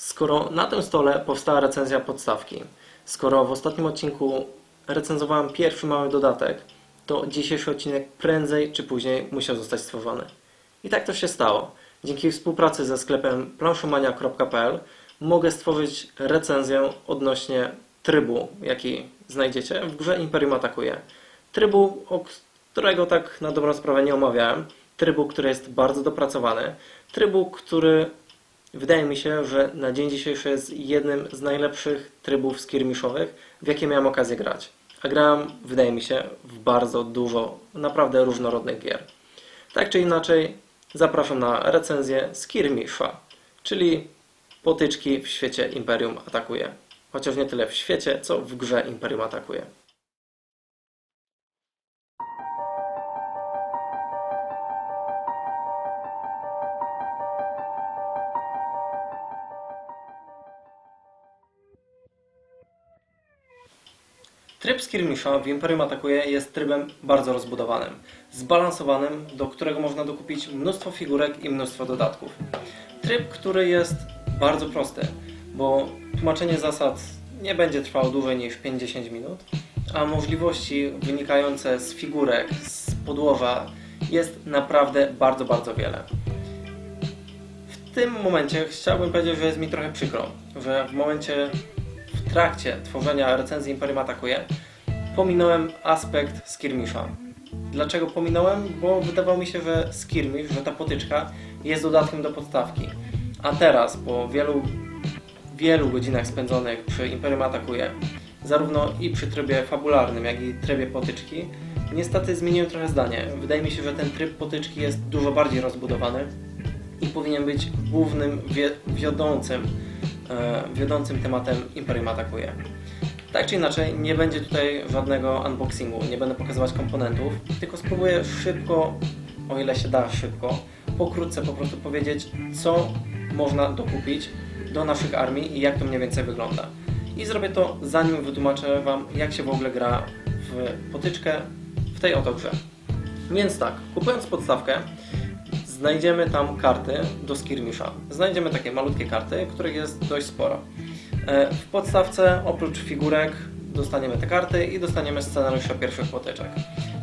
Skoro na tym stole powstała recenzja podstawki, skoro w ostatnim odcinku recenzowałem pierwszy mały dodatek, to dzisiejszy odcinek prędzej czy później musiał zostać stworzony. I tak to się stało. Dzięki współpracy ze sklepem planszomania.pl mogę stworzyć recenzję odnośnie trybu, jaki znajdziecie w grze Imperium Atakuje. Trybu, o którego tak na dobrą sprawę nie omawiałem. Trybu, który jest bardzo dopracowany. Trybu, który wydaje mi się, że na dzień dzisiejszy jest jednym z najlepszych trybów skirmiszowych, w jakie miałem okazję grać. A grałem, wydaje mi się, w bardzo dużo naprawdę różnorodnych gier. Tak czy inaczej, zapraszam na recenzję Skirmisza, czyli potyczki w świecie Imperium Atakuje. Chociaż nie tyle w świecie, co w grze Imperium Atakuje. Tryb Skirmisha w Imperium Atakuje jest trybem bardzo rozbudowanym, zbalansowanym, do którego można dokupić mnóstwo figurek i mnóstwo dodatków. Tryb, który jest bardzo prosty, bo tłumaczenie zasad nie będzie trwało dłużej niż 50 minut, a możliwości wynikające z figurek, z podłoża jest naprawdę bardzo, bardzo wiele. W tym momencie chciałbym powiedzieć, że jest mi trochę przykro, że w momencie, w trakcie tworzenia recenzji Imperium Atakuje pominąłem aspekt skirmisza. Dlaczego pominąłem? Bo wydawało mi się, że skirmish, że ta potyczka jest dodatkiem do podstawki. A teraz, po wielu, wielu godzinach spędzonych przy Imperium Atakuje, zarówno i przy trybie fabularnym, jak i trybie potyczki, niestety zmieniłem trochę zdanie. Wydaje mi się, że ten tryb potyczki jest dużo bardziej rozbudowany i powinien być głównym, wiodącym, e, wiodącym tematem Imperium Atakuje. Tak czy inaczej, nie będzie tutaj żadnego unboxingu, nie będę pokazywać komponentów, tylko spróbuję szybko, o ile się da szybko, pokrótce po prostu powiedzieć, co można dokupić do naszych armii i jak to mniej więcej wygląda. I zrobię to zanim wytłumaczę Wam, jak się w ogóle gra w potyczkę w tej oto grze. Więc tak, kupując podstawkę, znajdziemy tam karty do skirmisza. Znajdziemy takie malutkie karty, których jest dość sporo. E, W podstawce oprócz figurek dostaniemy te karty i dostaniemy scenariusze pierwszych potyczek.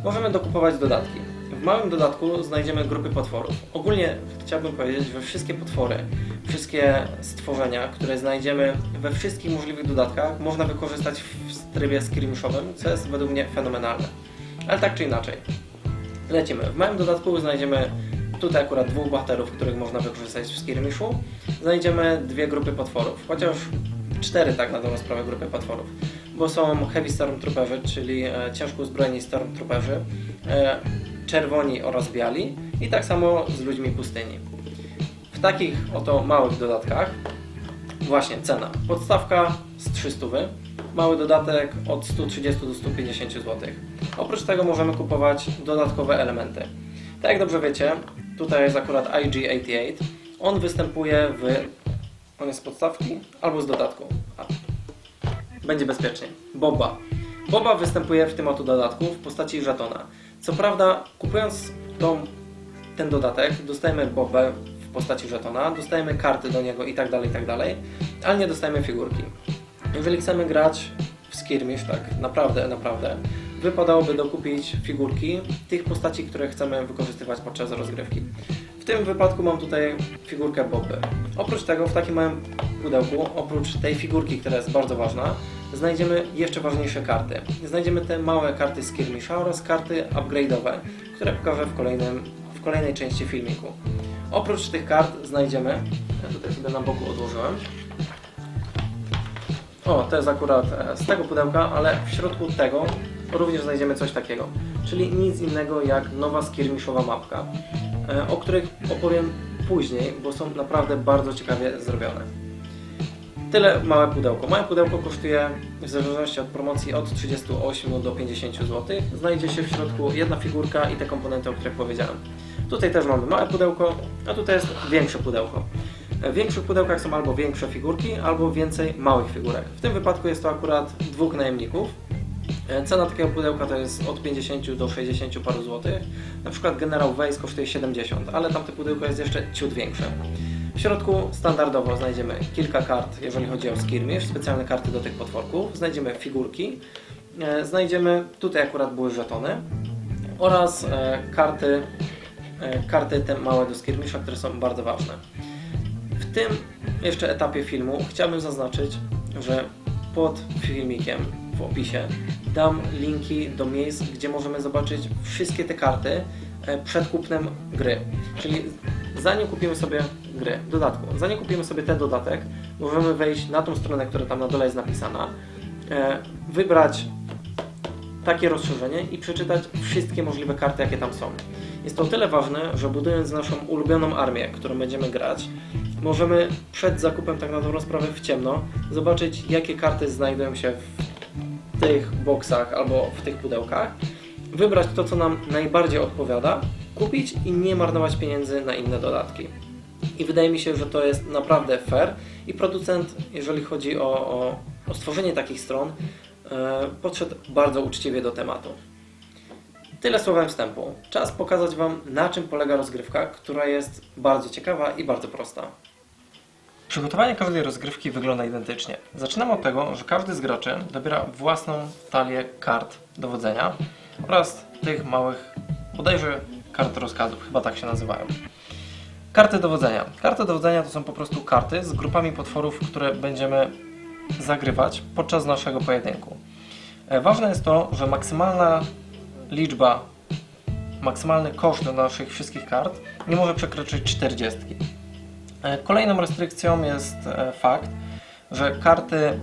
Możemy dokupować dodatki. W małym dodatku znajdziemy grupy potworów. Ogólnie chciałbym powiedzieć, że wszystkie potwory, wszystkie stworzenia, które znajdziemy we wszystkich możliwych dodatkach, można wykorzystać w trybie skirmishowym, co jest według mnie fenomenalne. Ale tak czy inaczej, lecimy. W małym dodatku znajdziemy tutaj akurat dwóch bohaterów, których można wykorzystać w skirmiszu. Znajdziemy dwie grupy potworów, chociaż cztery tak na dobrą sprawę grupy potworów, bo są Heavy Stormtrooperzy, czyli e, ciężko uzbrojeni Stormtrooperzy, e, czerwoni oraz biali i tak samo z ludźmi pustyni. W takich oto małych dodatkach właśnie cena. Podstawka z 300, mały dodatek od 130 do 150 zł. Oprócz tego możemy kupować dodatkowe elementy. Tak jak dobrze wiecie, tutaj jest akurat IG-88. On występuje w... On jest z podstawki albo z dodatku. A. Będzie bezpiecznie. Boba. Boba występuje w tym oto dodatku w postaci żetona. Co prawda, kupując tą, ten dodatek, dostajemy Bobę w postaci żetona, dostajemy karty do niego i tak dalej, i tak dalej, ale nie dostajemy figurki. Jeżeli chcemy grać w skirmish, tak naprawdę, naprawdę, wypadałoby dokupić figurki tych postaci, które chcemy wykorzystywać podczas rozgrywki. Tym wypadku mam tutaj figurkę Boby. Oprócz tego w takim małym pudełku, oprócz tej figurki, która jest bardzo ważna, znajdziemy jeszcze ważniejsze karty. Znajdziemy te małe karty skirmisha oraz karty upgrade'owe, które pokażę w, kolejnym, w kolejnej części filmiku. Oprócz tych kart znajdziemy, ja tutaj sobie na boku odłożyłem, o, to jest akurat e, z tego pudełka, ale w środku tego również znajdziemy coś takiego. Czyli nic innego jak nowa skirmiszowa mapka, o których opowiem później, bo są naprawdę bardzo ciekawie zrobione. Tyle małe pudełko. Małe pudełko kosztuje w zależności od promocji od 38 do 50 zł. Znajdzie się w środku jedna figurka i te komponenty, o których powiedziałem. Tutaj też mamy małe pudełko, a tutaj jest większe pudełko. W większych pudełkach są albo większe figurki, albo więcej małych figurek. W tym wypadku jest to akurat dwóch najemników. E, Cena takiego pudełka to jest od 50 do 60 paru złotych. Na przykład Generał Weiss kosztuje 70, ale tamte pudełko jest jeszcze ciut większe. W środku standardowo znajdziemy kilka kart, jeżeli chodzi o skirmish, specjalne karty do tych potworków. Znajdziemy figurki, e, znajdziemy, tutaj akurat były żetony oraz e, karty, karty te małe do skirmisha, które są bardzo ważne. W tym jeszcze etapie filmu chciałbym zaznaczyć, że pod filmikiem w opisie dam linki do miejsc, gdzie możemy zobaczyć wszystkie te karty e, przed kupnem gry. Czyli zanim kupimy sobie gry, dodatku, zanim kupimy sobie ten dodatek, możemy wejść na tą stronę, która tam na dole jest napisana, e, wybrać takie rozszerzenie i przeczytać wszystkie możliwe karty, jakie tam są. Jest to o tyle ważne, że budując naszą ulubioną armię, którą będziemy grać, możemy przed zakupem tak na dobrą sprawę w ciemno zobaczyć, jakie karty znajdują się w tych boksach albo w tych pudełkach, wybrać to, co nam najbardziej odpowiada, kupić i nie marnować pieniędzy na inne dodatki. I wydaje mi się, że to jest naprawdę fair i producent, jeżeli chodzi o, o, o stworzenie takich stron, e, podszedł bardzo uczciwie do tematu. Tyle słowem wstępu. Czas pokazać Wam, na czym polega rozgrywka, która jest bardzo ciekawa i bardzo prosta. Przygotowanie każdej rozgrywki wygląda identycznie. Zaczynamy od tego, że każdy z graczy dobiera własną talię kart dowodzenia oraz tych małych, bodajże kart rozkazów, chyba tak się nazywają. Karty dowodzenia. Karty dowodzenia to są po prostu karty z grupami potworów, które będziemy zagrywać podczas naszego pojedynku. E, Ważne jest to, że maksymalna liczba, maksymalny koszt naszych wszystkich kart nie może przekroczyć 40. E, Kolejną restrykcją jest e, fakt, że karty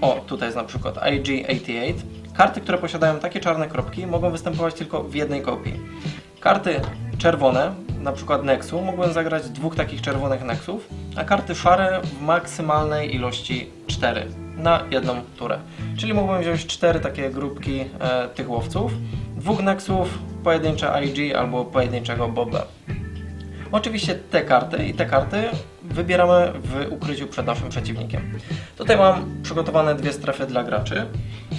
o, tutaj jest na przykład IG88. Karty, które posiadają takie czarne kropki, mogą występować tylko w jednej kopii. Karty czerwone, na przykład Nexu, mogą zagrać dwóch takich czerwonych Nexów, a karty szare w maksymalnej ilości 4 na jedną turę. Czyli mogłem wziąć cztery takie grupki e, tych łowców, dwóch Nexów, pojedyncze IG albo pojedynczego Boba. Oczywiście te karty i te karty wybieramy w ukryciu przed naszym przeciwnikiem. Tutaj mam przygotowane dwie strefy dla graczy.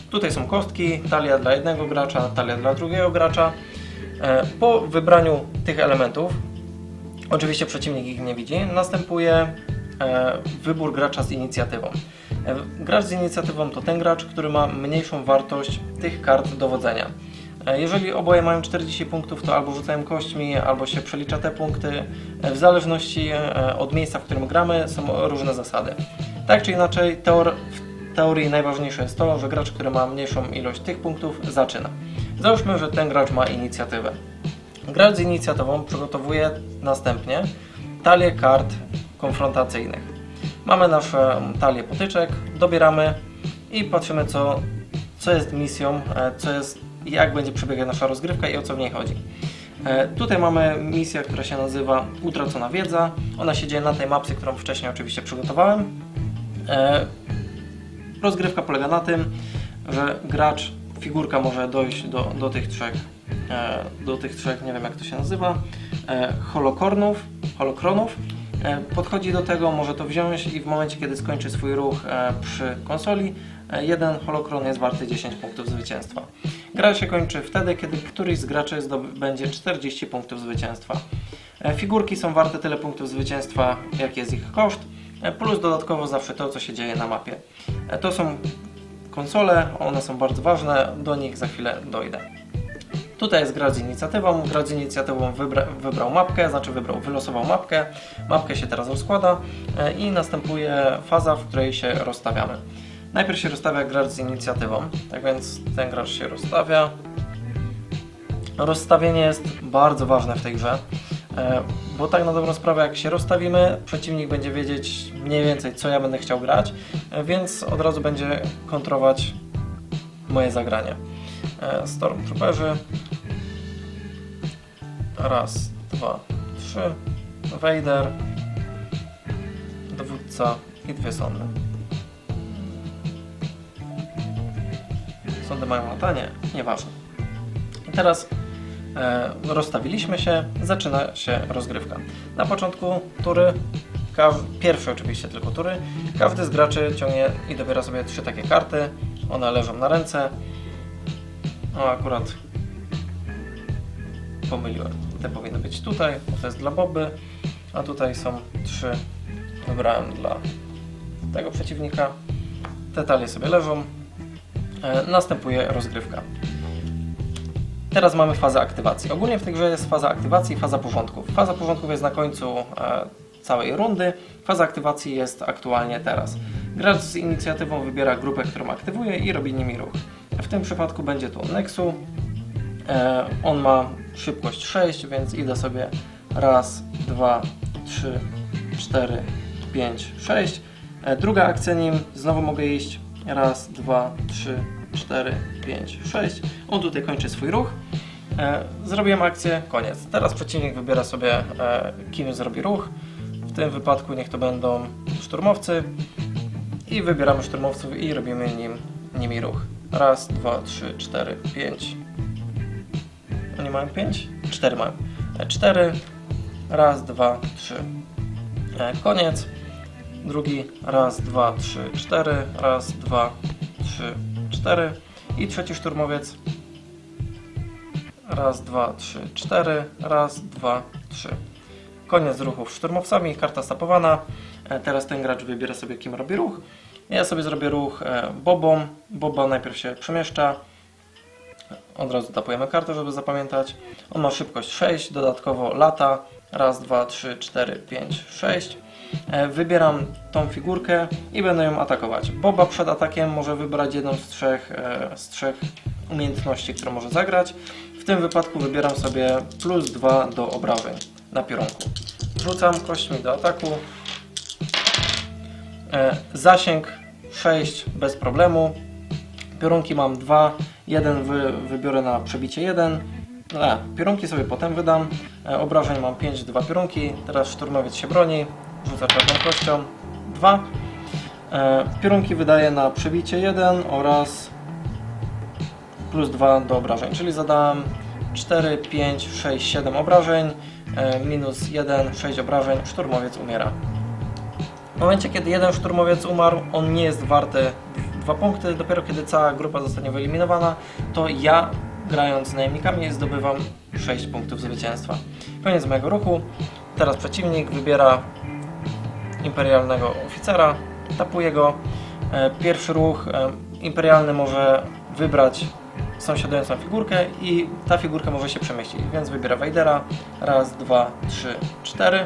Tutaj są kostki, talia dla jednego gracza, talia dla drugiego gracza. E, Po wybraniu tych elementów, oczywiście przeciwnik ich nie widzi, następuje e, wybór gracza z inicjatywą. E, Gracz z inicjatywą to ten gracz, który ma mniejszą wartość tych kart dowodzenia. E, Jeżeli oboje mają 40 punktów, to albo rzucają kośćmi, albo się przelicza te punkty. E, W zależności e, od miejsca, w którym gramy, są różne zasady. Tak czy inaczej, teor w teorii najważniejsze jest to, że gracz, który ma mniejszą ilość tych punktów, zaczyna. Załóżmy, że ten gracz ma inicjatywę. Gracz z inicjatywą przygotowuje następnie talię kart konfrontacyjnych. Mamy nasze talię potyczek, dobieramy i patrzymy, co, co jest misją, co jest, jak będzie przebiegać nasza rozgrywka i o co w niej chodzi. E, Tutaj mamy misję, która się nazywa Utracona Wiedza. Ona się dzieje na tej mapce, którą wcześniej oczywiście przygotowałem. E, Rozgrywka polega na tym, że gracz, figurka może dojść do, do tych trzech, e, do tych trzech, nie wiem jak to się nazywa, holokornów, holokronów. Podchodzi do tego, może to wziąć i w momencie, kiedy skończy swój ruch przy konsoli, jeden holokron jest warty 10 punktów zwycięstwa. Gra się kończy wtedy, kiedy któryś z graczy zdobędzie 40 punktów zwycięstwa. E, Figurki są warte tyle punktów zwycięstwa, jak jest ich koszt, e, plus dodatkowo zawsze to, co się dzieje na mapie. E, To są konsole, one są bardzo ważne, do nich za chwilę dojdę. Tutaj jest gracz z inicjatywą. Gracz z inicjatywą wybra wybrał mapkę, znaczy wybrał, wylosował mapkę. Mapkę się teraz rozkłada i następuje faza, w której się rozstawiamy. Najpierw się rozstawia gracz z inicjatywą, tak więc ten gracz się rozstawia. Rozstawienie jest bardzo ważne w tej grze, e, bo tak na dobrą sprawę jak się rozstawimy, przeciwnik będzie wiedzieć mniej więcej co ja będę chciał grać, e, więc od razu będzie kontrować moje zagranie. E, Stormtrooperzy. Raz, dwa, trzy. Vader. Dowódca i dwie sondy. Sondy mają latanie? Nieważne. I teraz e, rozstawiliśmy się, zaczyna się rozgrywka. Na początku tury, pierwsze oczywiście tylko tury, każdy z graczy ciągnie i dobiera sobie trzy takie karty. One leżą na ręce. No akurat pomyliłem. Te powinny być tutaj, bo to jest dla Boby. a tutaj są trzy. Wybrałem dla tego przeciwnika. Te talie sobie leżą. E, Następuje rozgrywka. Teraz mamy fazę aktywacji. Ogólnie w tej grze jest faza aktywacji i faza porządków. Faza porządków jest na końcu e, całej rundy. Faza aktywacji jest aktualnie teraz. Gracz z inicjatywą wybiera grupę, którą aktywuje i robi nimi ruch. W tym przypadku będzie tu Nexu. E, on ma szybkość 6, więc idę sobie raz, dwa, trzy, cztery, pięć, sześć. Druga akcja nim, znowu mogę iść raz, dwa, trzy, cztery, pięć, sześć. On tutaj kończy swój ruch. E, zrobiłem akcję, koniec. Teraz przeciwnik wybiera sobie, e, kim zrobi ruch. W tym wypadku niech to będą szturmowcy. I wybieramy szturmowców i robimy nim, nimi ruch. Raz, dwa, trzy, cztery, pięć. Oni mają pięć? Cztery mają. E, Cztery. Raz, dwa, trzy. Koniec. Drugi. Raz, dwa, trzy, cztery. Raz, dwa, trzy, cztery. I trzeci szturmowiec. Raz, dwa, trzy, cztery. Raz, dwa, trzy. Koniec ruchów szturmowcami, karta stapowana. E, Teraz ten gracz wybiera sobie kim robi ruch. Ja sobie zrobię ruch e, bobą. Boba najpierw się przemieszcza. Od razu tapujemy kartę, żeby zapamiętać. On ma szybkość 6, dodatkowo lata. Raz, dwa, trzy, cztery, pięć, sześć. E, Wybieram tą figurkę i będę ją atakować. Boba przed atakiem może wybrać jedną z trzech, e, z trzech umiejętności, które może zagrać. W tym wypadku wybieram sobie plus 2 do obrażeń na piorunku. Rzucam kośćmi do ataku. E, Zasięg 6 bez problemu. Piorunki mam 2, jeden wy, wybiorę na przebicie 1. E, piorunki sobie potem wydam. Obrażeń mam 5, 2 piorunki. Teraz szturmowiec się broni. Rzuca czarną kością 2. E, piorunki wydaję na przebicie 1 oraz plus 2 do obrażeń, czyli zadałem 4, 5, 6, 7 obrażeń, e, minus 1, 6 obrażeń, szturmowiec umiera. W momencie, kiedy jeden szturmowiec umarł, on nie jest warty dwa punkty. Dopiero kiedy cała grupa zostanie wyeliminowana, to ja, grając z najemnikami, zdobywam 6 punktów zwycięstwa. Koniec mojego ruchu. Teraz przeciwnik wybiera imperialnego oficera, tapuje go. E, Pierwszy ruch e, imperialny może wybrać sąsiadującą figurkę i ta figurka może się przemieścić, więc wybiera Wejdera. Raz, dwa, trzy, cztery.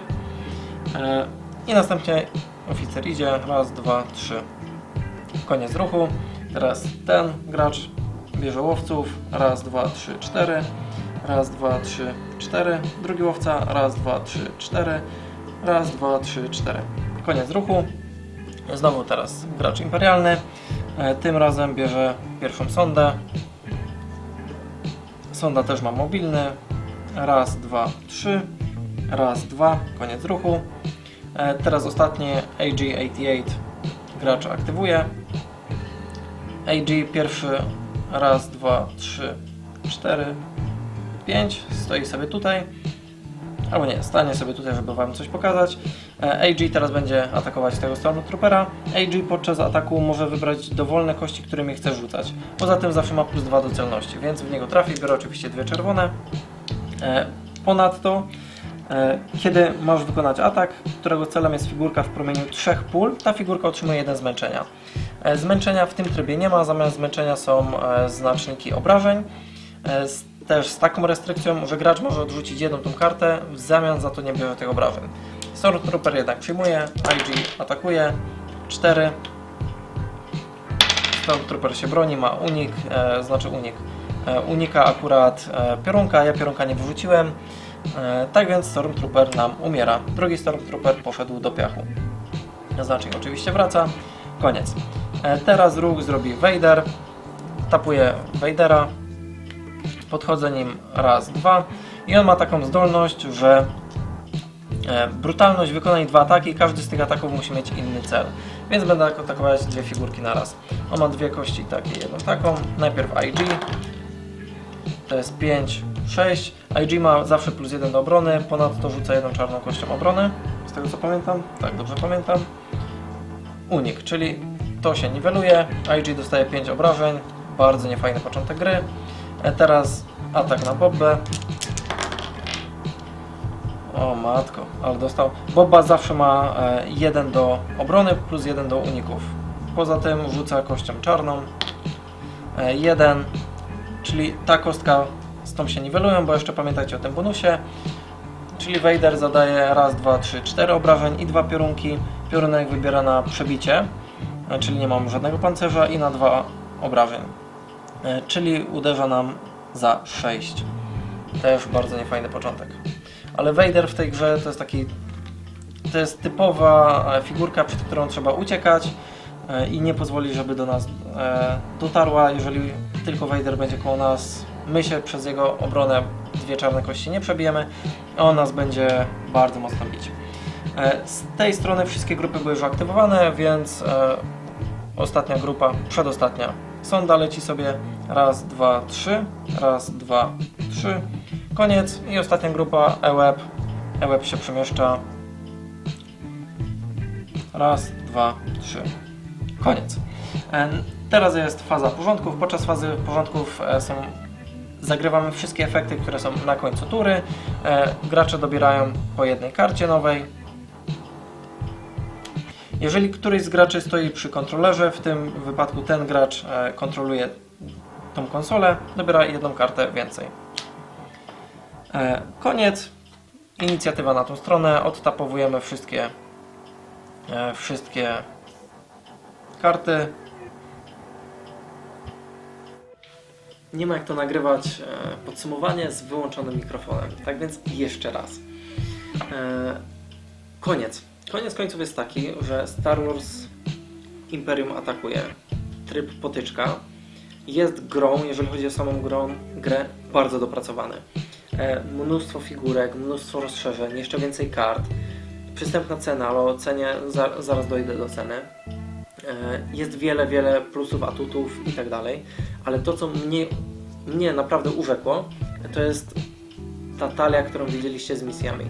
E, I następnie oficer idzie. Raz, dwa, trzy. Koniec ruchu. Teraz ten gracz bierze łowców. Raz, dwa, trzy, cztery. Raz, dwa, trzy, cztery. Drugi łowca. Raz, dwa, trzy, cztery. Raz, dwa, trzy, cztery. Koniec ruchu. Znowu teraz gracz imperialny. E, Tym razem bierze pierwszą sondę. Sonda też ma mobilny. Raz, dwa, trzy. Raz, dwa. Koniec ruchu. E, Teraz ostatnie AG88 gracz aktywuje. AG pierwszy. Raz, dwa, trzy, cztery, pięć. Stoi sobie tutaj. Albo nie, stanie sobie tutaj, żeby Wam coś pokazać. E, AG teraz będzie atakować tego Stormtroopera. AG podczas ataku może wybrać dowolne kości, którymi chce rzucać. Poza tym zawsze ma plus 2 do celności, więc w niego trafi. Biorę oczywiście dwie czerwone. E, Ponadto, e, kiedy masz wykonać atak, którego celem jest figurka w promieniu trzech pól, ta figurka otrzymuje jeden zmęczenia. Zmęczenia w tym trybie nie ma, zamiast zmęczenia są znaczniki obrażeń. Też z taką restrykcją, że gracz może odrzucić jedną tą kartę, w zamian za to nie bierze tych obrażeń. Stormtrooper jednak przyjmuje, IG atakuje, 4. Stormtrooper się broni, ma unik, e, znaczy unik. E, unika akurat e, piorunka, ja piorunka nie wyrzuciłem. E, tak więc Stormtrooper nam umiera. Drugi Stormtrooper poszedł do piachu. Znacznik oczywiście wraca. Koniec. E, teraz ruch zrobi Vader. Tapuje Vadera. Podchodzę nim raz, dwa. I on ma taką zdolność, że e, brutalność wykonaj dwa ataki. Każdy z tych ataków musi mieć inny cel. Więc będę atakować dwie figurki na raz. On ma dwie kości takie, jedną taką. Najpierw IG. To jest 5, 6. IG ma zawsze plus 1 do obrony. Ponadto rzuca jedną czarną kością obrony. Z tego co pamiętam. Tak, dobrze pamiętam unik, czyli to się niweluje. IG dostaje 5 obrażeń, bardzo niefajny początek gry. E, Teraz atak na bobbę. O matko, ale dostał. Boba zawsze ma e, 1 do obrony plus 1 do uników. Poza tym rzuca kością czarną. 1, czyli ta kostka z tą się niwelują, bo jeszcze pamiętajcie o tym bonusie. Czyli Vader zadaje raz, dwa, trzy, cztery obrażeń i dwa piorunki. Piorunek wybiera na przebicie, e, czyli nie mam żadnego pancerza i na dwa obrażeń. E, Czyli uderza nam za 6. Też bardzo niefajny początek. Ale Vader w tej grze to jest taki. To jest typowa e, figurka, przed którą trzeba uciekać e, i nie pozwolić, żeby do nas dotarła. Jeżeli tylko Vader będzie koło nas, my się przez jego obronę dwie czarne kości nie przebijemy, a on nas będzie bardzo mocno bić. Z tej strony wszystkie grupy były już aktywowane, więc ostatnia grupa, przedostatnia sonda leci sobie raz, dwa, trzy, raz, dwa, trzy, koniec i ostatnia grupa EWEB, EWEB się przemieszcza raz, dwa, trzy, koniec. E, Teraz jest faza porządków, podczas fazy porządków e, są zagrywamy wszystkie efekty, które są na końcu tury. E, gracze dobierają po jednej karcie nowej. Jeżeli któryś z graczy stoi przy kontrolerze, w tym wypadku ten gracz e, kontroluje tą konsolę, dobiera jedną kartę więcej. E, koniec. Inicjatywa na tą stronę. Odtapowujemy wszystkie, e, wszystkie karty. Nie ma jak to nagrywać podsumowanie z wyłączonym mikrofonem. Tak więc jeszcze raz. Koniec. Koniec końców jest taki, że Star Wars Imperium atakuje. Tryb potyczka. Jest grą, jeżeli chodzi o samą grą, grę, bardzo dopracowany. E, mnóstwo figurek, mnóstwo rozszerzeń, jeszcze więcej kart. Przystępna cena, ale o cenie za, zaraz dojdę do ceny. E, Jest wiele, wiele plusów, atutów i tak dalej, ale to, co mnie, mnie naprawdę urzekło, to jest ta talia, którą widzieliście z misjami.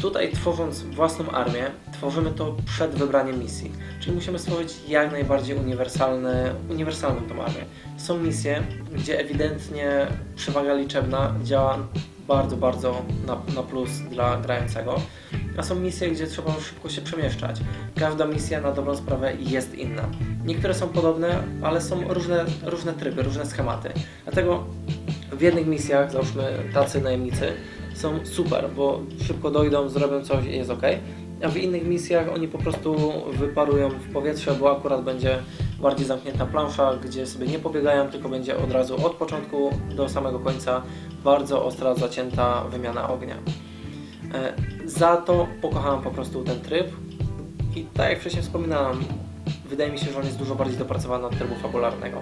Tutaj tworząc własną armię, tworzymy to przed wybraniem misji. Czyli musimy stworzyć jak najbardziej uniwersalne, uniwersalną tą armię. Są misje, gdzie ewidentnie przewaga liczebna działa bardzo, bardzo na, na plus dla grającego, a są misje, gdzie trzeba szybko się przemieszczać. Każda misja na dobrą sprawę jest inna. Niektóre są podobne, ale są różne, różne tryby, różne schematy. Dlatego w jednych misjach, załóżmy tacy najemnicy, są super, bo szybko dojdą, zrobią coś i jest ok. A w innych misjach oni po prostu wyparują w powietrze, bo akurat będzie bardziej zamknięta plansza, gdzie sobie nie pobiegają, tylko będzie od razu od początku do samego końca bardzo ostra, zacięta wymiana ognia. Za to pokochałem po prostu ten tryb i tak jak wcześniej wspominałem, wydaje mi się, że on jest dużo bardziej dopracowany od trybu fabularnego.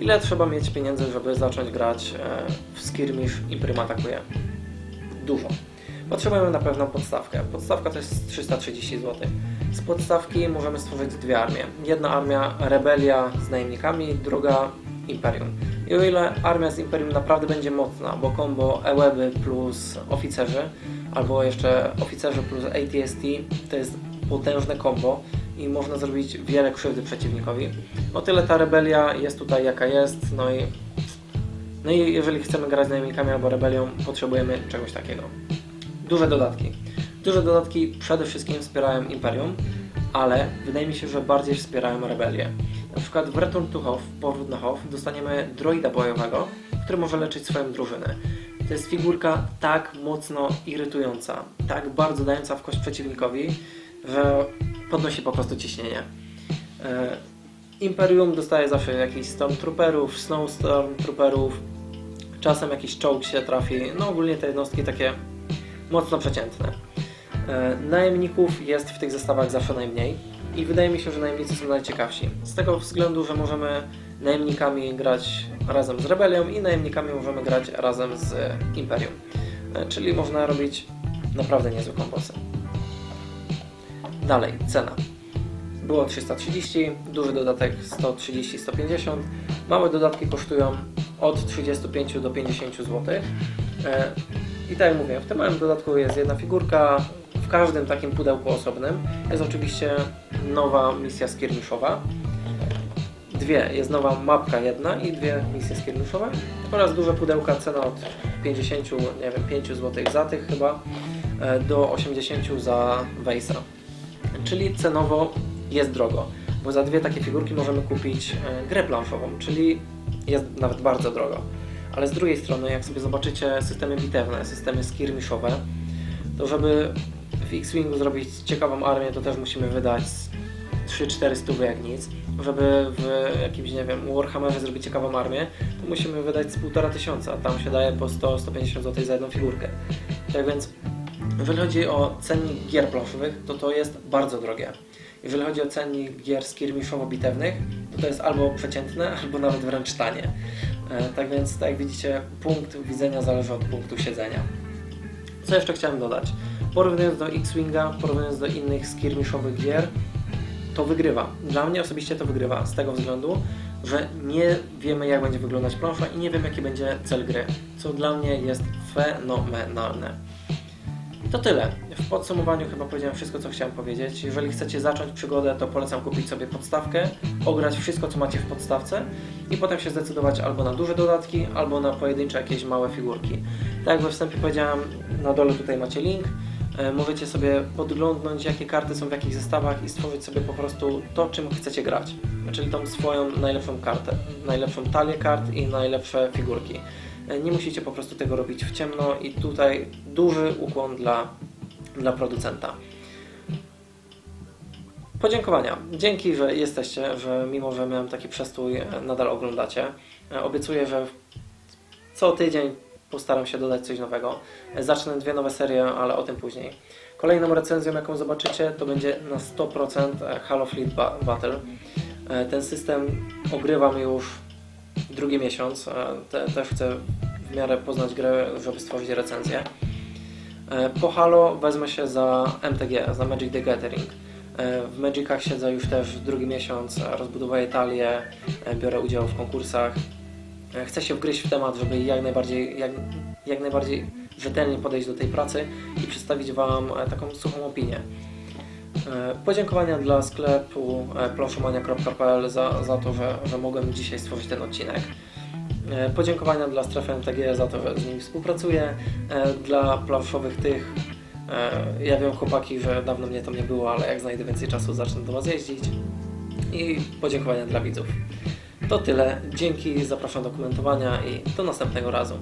Ile trzeba mieć pieniędzy, żeby zacząć grać e, w Skirmish Imperium Atakuje? Dużo. Potrzebujemy na pewno podstawkę. Podstawka to jest 330 zł. Z podstawki możemy stworzyć dwie armie. Jedna armia Rebelia z najemnikami, druga Imperium. I o ile armia z Imperium naprawdę będzie mocna, bo combo EWEBy plus oficerzy, albo jeszcze oficerzy plus ATST, to jest potężne combo i można zrobić wiele krzywdy przeciwnikowi. O tyle ta rebelia jest tutaj jaka jest, no i no i jeżeli chcemy grać z najemnikami albo rebelią, potrzebujemy czegoś takiego. Duże dodatki. Duże dodatki przede wszystkim wspierają Imperium, ale wydaje mi się, że bardziej wspierają rebelię. Na przykład w Return to Hoth, powrót na dostaniemy droida bojowego, który może leczyć swoją drużynę. To jest figurka tak mocno irytująca, tak bardzo dająca w kość przeciwnikowi, że podnosi po prostu ciśnienie. E, Imperium dostaje zawsze jakichś Stormtrooperów, Snowstormtrooperów, czasem jakiś czołg się trafi, no ogólnie te jednostki takie mocno przeciętne. E, Najemników jest w tych zestawach zawsze najmniej i wydaje mi się, że najemnicy są najciekawsi. Z tego względu, że możemy najemnikami grać razem z Rebelią i najemnikami możemy grać razem z Imperium. E, Czyli można robić naprawdę niezłe kombosy. Dalej, cena. Było 330, duży dodatek 130-150. Małe dodatki kosztują od 35 do 50 zł. E, I tak jak mówię, w tym małym dodatku jest jedna figurka, w każdym takim pudełku osobnym jest oczywiście nowa misja skirmiszowa. Dwie, jest nowa mapka jedna i dwie misje skirmiszowe oraz duże pudełka, cena od 50, nie wiem, 5 zł za tych chyba. e, do 80 za Weissa. Czyli cenowo jest drogo, bo za dwie takie figurki możemy kupić e, grę planszową, czyli jest nawet bardzo drogo. Ale z drugiej strony, jak sobie zobaczycie systemy bitewne, systemy skirmiszowe, to żeby w X-Wingu zrobić ciekawą armię, to też musimy wydać z 3-4 stówy jak nic. Żeby w jakimś, nie wiem, Warhammerze zrobić ciekawą armię, to musimy wydać z 1,5 tysiąca. Tam się daje po 100-150 zł za jedną figurkę. Tak więc, jeżeli chodzi o cennik gier planszowych, to to jest bardzo drogie. Jeżeli chodzi o cennik gier skirmiszowo-bitewnych, to to jest albo przeciętne, albo nawet wręcz tanie. E, Tak więc, tak jak widzicie, punkt widzenia zależy od punktu siedzenia. Co jeszcze chciałem dodać? Porównując do X-Winga, porównując do innych skirmiszowych gier, to wygrywa. Dla mnie osobiście to wygrywa z tego względu, że nie wiemy jak będzie wyglądać plansza i nie wiem jaki będzie cel gry, co dla mnie jest fenomenalne. To tyle. W podsumowaniu chyba powiedziałem wszystko, co chciałem powiedzieć. Jeżeli chcecie zacząć przygodę, to polecam kupić sobie podstawkę, ograć wszystko, co macie w podstawce i potem się zdecydować albo na duże dodatki, albo na pojedyncze jakieś małe figurki. Tak jak we wstępie powiedziałem, na dole tutaj macie link. E, Możecie sobie podglądnąć, jakie karty są w jakich zestawach i stworzyć sobie po prostu to, czym chcecie grać. Czyli tą swoją najlepszą kartę, najlepszą talię kart i najlepsze figurki. E, Nie musicie po prostu tego robić w ciemno i tutaj duży ukłon dla, dla producenta. Podziękowania. Dzięki, że jesteście, że mimo, że miałem taki przestój, e, nadal oglądacie. E, Obiecuję, że co tydzień postaram się dodać coś nowego. Zacznę dwie nowe serie, ale o tym później. Kolejną recenzją, jaką zobaczycie, to będzie na 100% Halo Fleet Ba- Battle. Ten system ogrywam już drugi miesiąc. Te, też chcę w miarę poznać grę, żeby stworzyć recenzję. E, Po Halo wezmę się za MTG, za Magic the Gathering. E, W Magicach siedzę już też drugi miesiąc, rozbudowuję talię, e, biorę udział w konkursach. Chcę się wgryźć w temat, żeby jak najbardziej, jak, jak najbardziej rzetelnie podejść do tej pracy i przedstawić Wam taką suchą opinię. E, Podziękowania dla sklepu e, planszomania.pl za, za to, że, że mogłem dzisiaj stworzyć ten odcinek. E, Podziękowania dla strefy MTG za to, że z nimi współpracuję. Dla planszowych tych, ja wiem chłopaki, że dawno mnie tam nie było, ale jak znajdę więcej czasu zacznę do Was jeździć. I podziękowania dla widzów. To tyle. Dzięki, zapraszam do komentowania i do następnego razu.